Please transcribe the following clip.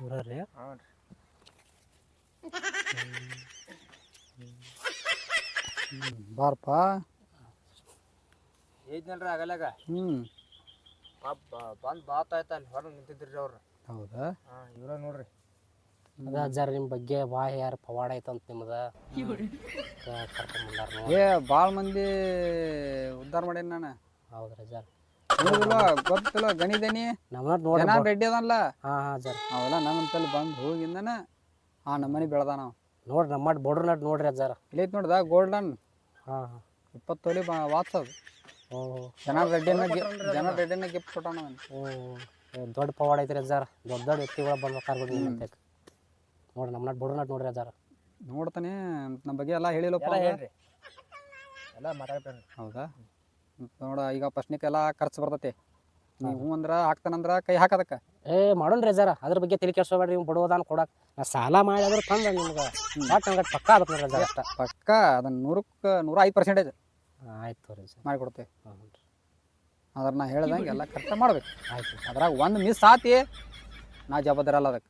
ಇವ್ರ ರೀ ಹ್ಞೂ ರೀ ಬಾರಪ್ಪ. ಏಜ್ನಲ್ರಿ ಆಗಲ್ಯಾಗ? ಹ್ಞೂ ಬಂದು ಬಾತ್ ಆಯ್ತು ಅಲ್ಲಿ ಹೊರಗೆ ನಿಂತಿದ್ರಿ ಅವ್ರು. ಹೌದಾ? ಹಾಂ ಇವ್ರ ನೋಡ್ರಿ. ಅದ ಅಜ್ಜಾರ ನಿಮ್ಮ ಬಗ್ಗೆ ಬಾ ಯಾರು ಪವಾಡ ಐತಂತ ನಿಮ್ದ. ಕರ್ಕೊಂಡ್ ಬಂದಾರ ಏ ಭಾಳ ಮಂದಿ ಉದ್ಧಾರ ಮಾಡೀನಿ ನಾನು. ಹೌದ್ರಿ ಅಜ್ಜಾರ. ನೋಡಿದಿಲ್ಲ ಗೊತ್ತಿಲ್ಲ ಗಣಿದೇನಿ. ನಮ್ಮ ನೋಡಿ ಜನ ರೆಡ್ಡಿ ಅದಲ್ಲ ಹಾಂ ಹಾಂ ಅಜ್ಜಾರ ಅವೆಲ್ಲ ನಮ್ಮಂತಲ್ಲಿ ಬಂದು ಹೋಗಿಂದನ ಆ ನಮ್ಮನೆ ಬೆಳ್ದ ನಾವು. ನೋಡ್ರಿ ನಮ್ಮ ಬೋರ್ಡರ್ ನಟ್ ನೋಡ್ರಿ ಅಜ್ಜಾರ ಇಲ್ಲೈತ್ ನೋಡ್ದ ಗೋಲ್ಡನ್? ಹಾಂ ಹಾಂ. ಇಪ್ಪತ್ತು ತೊಲಿ ಬಾ ವಾಚ್ ಅದು. ಓ ಜನ ರೆಡ್ಡಿನ ಜನ ರೆಡ್ಡಿನ ಗಿಫ್ಟ್ ಕೊಟ್ಟಾನ ಅವನು. ಓ ಏ, ದೊಡ್ಡ ಪವಾಡ ಐತ್ರಿ ಅಜ್ಜಾರ ದೊಡ್ಡ ದೊಡ್ಡ ವ್ಯಕ್ತಿಗಳು ಬಂದು ಬಿಡ್ರಿ ನಿಮ್ಮ ಅಂತೇಕ್ ನೋಡ್ರಿ ನಮ್ಮ ನಟ್ ಬೋರ್ಡ್ರ್ ನಟ್ ನೋಡ್ರಿ ಅಜ್ಜಾರ ನೋಡ್ತಾನೆ ನಮ್ಮ ಬಗ್ಗೆ ಎಲ್ಲ ಹೇಳಿಲ್ಲಪ್ಪ ಅವ್ನು. ಹೇಳ್ರಿ. ಎಲ್ಲ ಮಾತಾಡ್ತಾರೆ ಹೌದಾ? ನೋಡ ಈಗ ಫಸ್ಟ್ನಿಕ್ಕೆಲ್ಲ ಖರ್ಚು ಬರ್ತೈತಿ. ನೀವು ಹ್ಞೂ ಅಂದ್ರ ಹಾಕ್ತಾನಂದ್ರ ಕೈ ಹಾಕದಕ್ಕ. ಏ ರೀ ಸರ ಅದ್ರ ಬಗ್ಗೆ ತಲೆ ಕೆಡ್ಸೋಬೇಡ್ರಿ ನೀವು ಬಡವದಾನ ಕೊಡಕ್ಕೆ ನಾ ಸಾಲ ಮಾಡಿ ಅದ್ರ ತಂದ ನಿಮ್ಗೆ. ಬಟ್ ನಂಗೆ ಪಕ್ಕ ನೋಡ್ರಿ ಅಷ್ಟ. ಪಕ್ಕ ಅದನ್ನ ನೂರಕ್ಕೆ ನೂರ ಐದು ಪರ್ಸೆಂಟೇಜ್ ಆಯ್ತು ರೀ ಸರ್ ಮಾಡಿಕೊಡ್ತೇವೆ. ಅದ್ರ ನಾ ಹೇಳ್ದಂಗೆ ಎಲ್ಲ ಖರ್ಚು ಮಾಡ್ಬೇಕು. ಆಯ್ತು ಅದ್ರಾಗ ಒಂದು ಮಿಸ್ ಆತಿ ನಾ ಜವಾಬ್ದಾರಲ್ಲ ಅದಕ್ಕೆ.